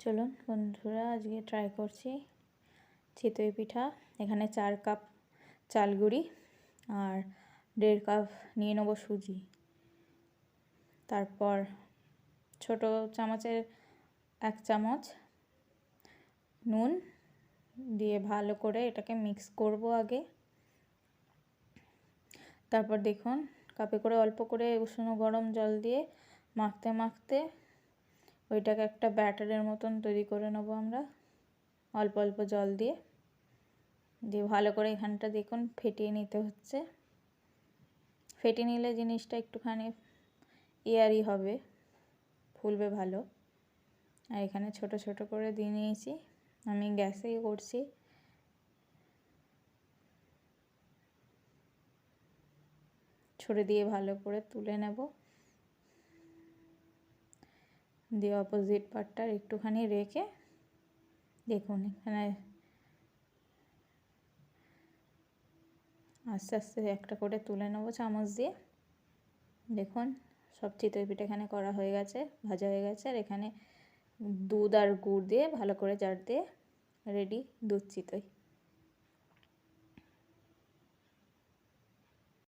চলুন বন্ধুরা, আজকে ট্রাই করছি চিতই পিঠা। এখানে চার কাপ চাল গুঁড়ি আর দেড় কাপ নিয়ে নেব সুজি। তারপর ছোট চামচের এক চামচ নুন দিয়ে ভালো করে এটাকে মিক্স করব আগে। তারপর দেখুন কাপে করে অল্প করে উষ্ণ গরম জল দিয়ে মাখতে মাখতে ওইটাকে একটা ব্যাটারের মতন তৈরি করে নেব আমরা, অল্প অল্প জল দিয়ে। দিয়ে ভালো করে এখানটা দেখুন, ফেটিয়ে নিতে হচ্ছে। ফেটে নিলে জিনিসটা একটুখানি এয়ারি হবে, ফুলবে ভালো। আর এখানে ছোট ছোট করে দিয়ে নিয়েছি, আমি গ্যাসেই করছি। ছড়ে দিয়ে ভালো করে তুলে নেব। দিয়ে অপোজিট পার্টটা একটুখানি রেখে দেখুন এখানে আস্তে আস্তে একটা করে তুলে নেব চামচ দিয়ে। দেখুন, সব চিতই পিঠে এখানে করা হয়ে গেছে, ভাজা হয়ে গেছে, আর এখানে দুধ আর গুড় দিয়ে ভালো করে জার দিয়ে রেডি দুধ চিতই।